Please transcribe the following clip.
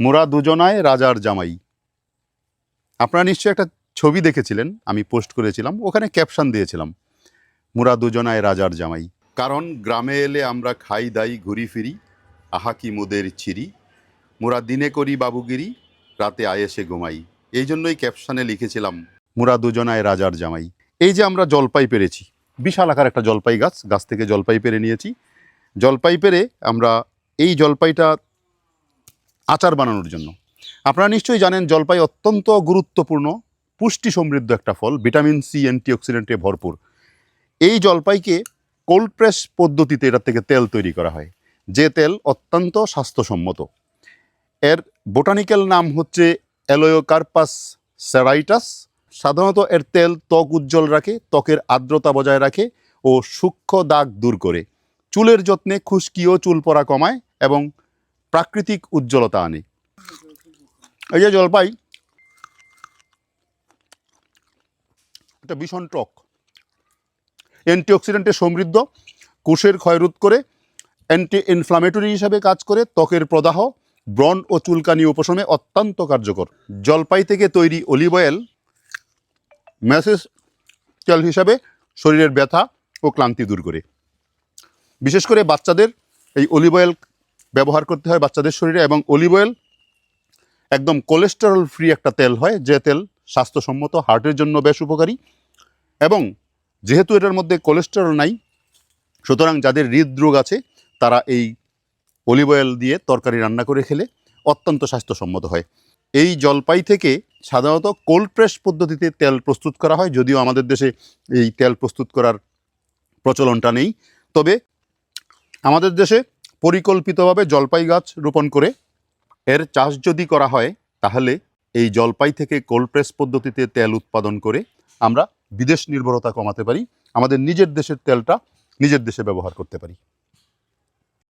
মোরা দুজনায় রাজার জামাই। আপনারা নিশ্চয়ই একটা ছবি দেখেছিলেন, আমি পোস্ট করেছিলাম, ওখানে ক্যাপশন দিয়েছিলাম, মোরা দুজনায় রাজার জামাই। কারণ গ্রামে এলে আমরা খাই, দাই, ঘুরি ফিরি, আহা কি মোদের চিরি মোরা দিনে করি বাবুগিরি, রাতে আয়েসে ঘুমাই। এই জন্যই ক্যাপশনে লিখেছিলাম, মোরা দুজনায় রাজার জামাই। এই যে আমরা জলপাই পেরেছি, বিশাল আকার একটা জলপাই গাছ গাছ থেকে জলপাই পেরে নিয়েছি। জলপাই পেরে আমরা এই জলপাইটা আচার বানানোর জন্য। আপনারা নিশ্চয়ই জানেন জলপাই অত্যন্ত গুরুত্বপূর্ণ পুষ্টি সমৃদ্ধ একটা ফল, ভিটামিন সি, অ্যান্টিঅক্সিডেন্টে ভরপুর। এই জলপাইকে কোল্ড প্রেস পদ্ধতিতে এটার থেকে তেল তৈরি করা হয়। যে তেল অত্যন্ত স্বাস্থ্যসম্মত। এর বোটানিক্যাল নাম হচ্ছে অ্যালোয়োকার্পাস স্যারাইটাস। সাধারণত এর তেল ত্বক উজ্জ্বল রাখে, ত্বকের আর্দ্রতা বজায় রাখে ও সূক্ষ্ম দাগ দূর করে। চুলের যত্নে খুশকি ও চুল পড়া কমায় এবং প্রাকৃতিক উজ্জ্বলতা আনে। এই যে জলপাই এটা ভীষণ টক। অ্যান্টিঅক্সিডেন্টে সমৃদ্ধ, কোষের ক্ষয়রোধ করে অ্যান্টি ইনফ্লামেটরি হিসাবে কাজ করে, ত্বকের প্রদাহ, ব্রণ ও চুলকানি উপশমে অত্যন্ত কার্যকর। জলপাই থেকে তৈরি অলিভ অয়েল, ম্যাসেজ তেল হিসাবে শরীরের ব্যথা ও ক্লান্তি দূর করে। বিশেষ করে বাচ্চাদের এই অলিভ অয়েল ব্যবহার করতে হয় বাচ্চাদের শরীরে এবং অলিভ অয়েল একদম কোলেস্টেরল ফ্রি একটা তেল হয়, যে তেল স্বাস্থ্যসম্মত হার্টের জন্য বেশ উপকারী। এবং যেহেতু এটার মধ্যে কোলেস্টেরল নাই, সুতরাং যাদের হৃদরোগ আছে, তারা এই অলিভ অয়েল দিয়ে তরকারি রান্না করে খেলে অত্যন্ত স্বাস্থ্যসম্মত হয়। এই জলপাই থেকে সাধারণত কোল্ড প্রেস পদ্ধতিতে তেল প্রস্তুত করা হয়, যদিও আমাদের দেশে এই তেল প্রস্তুত করার প্রচলনটা নেই। তবে আমাদের দেশে পরিকল্পিতভাবে জলপাই গাছ রোপণ করে এর চাষ যদি করা হয়, তাহলে এই জলপাই থেকে কোল্ড প্রেস পদ্ধতিতে তেল উৎপাদন করে আমরা বিদেশ নির্ভরতা কমাতে পারি। আমাদের নিজের দেশের তেলটা নিজের দেশে ব্যবহার করতে পারি।